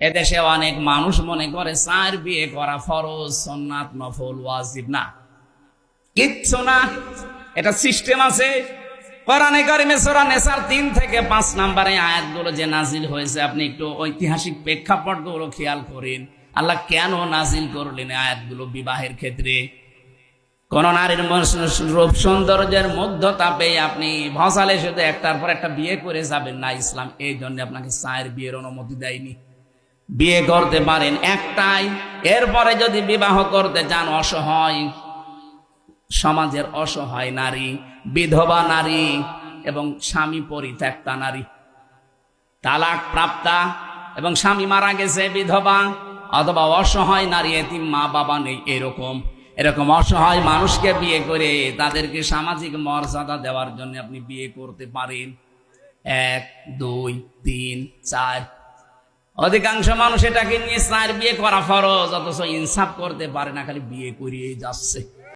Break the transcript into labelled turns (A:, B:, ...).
A: এদেশে অনেক মানুষ মনে করে চার বিয়ে করা ফরজ সন্ন্যাত নফল, ওয়াজিব। না। কিচ্ছু না। এটা সিস্টেম আছে। কোরআনে তিন থেকে পাঁচ আয়াতগুলো যে নাজিল হয়েছে, আপনি একটু ঐতিহাসিক প্রেক্ষাপটগুলো খেয়াল করেন। আল্লাহ কেন নাজিল করলেন আয়াতগুলো বিবাহের ক্ষেত্রে? কোন নারীর রূপ সৌন্দর্যের মধ্যতা আপনি ভসালে শুধু একটার পর একটা বিয়ে করে যাবেন না ইসলাম। এই জন্য আপনাকে চায়ের বিয়ের অনুমতি দেয়নি। বিয়ে করতে পারেন একটাই। এরপরে যদি বিবাহ করতে যান, অসহায়। সমাজের অসহায় নারী, বিধবা নারী এবং স্বামী পরিত্যক্তা নারী। তালাক প্রাপ্তা এবং স্বামী মারা গেছে, বিধবা অথবা অসহায় নারী, এতিম মা বাবা নেই, এরকম। এরকম অসহায় মানুষকে বিয়ে করে তাদেরকে সামাজিক মর্যাদা দেওয়ার জন্য আপনি বিয়ে করতে পারেন। এক, দুই, তিন, চার অধিকাংশ মানুষ এটাকে নিয়ে চার বিয়ে করা ফরজ, অথচ ইনসাফ করতে পারে না, খালি বিয়ে করিয়ে যাচ্ছে।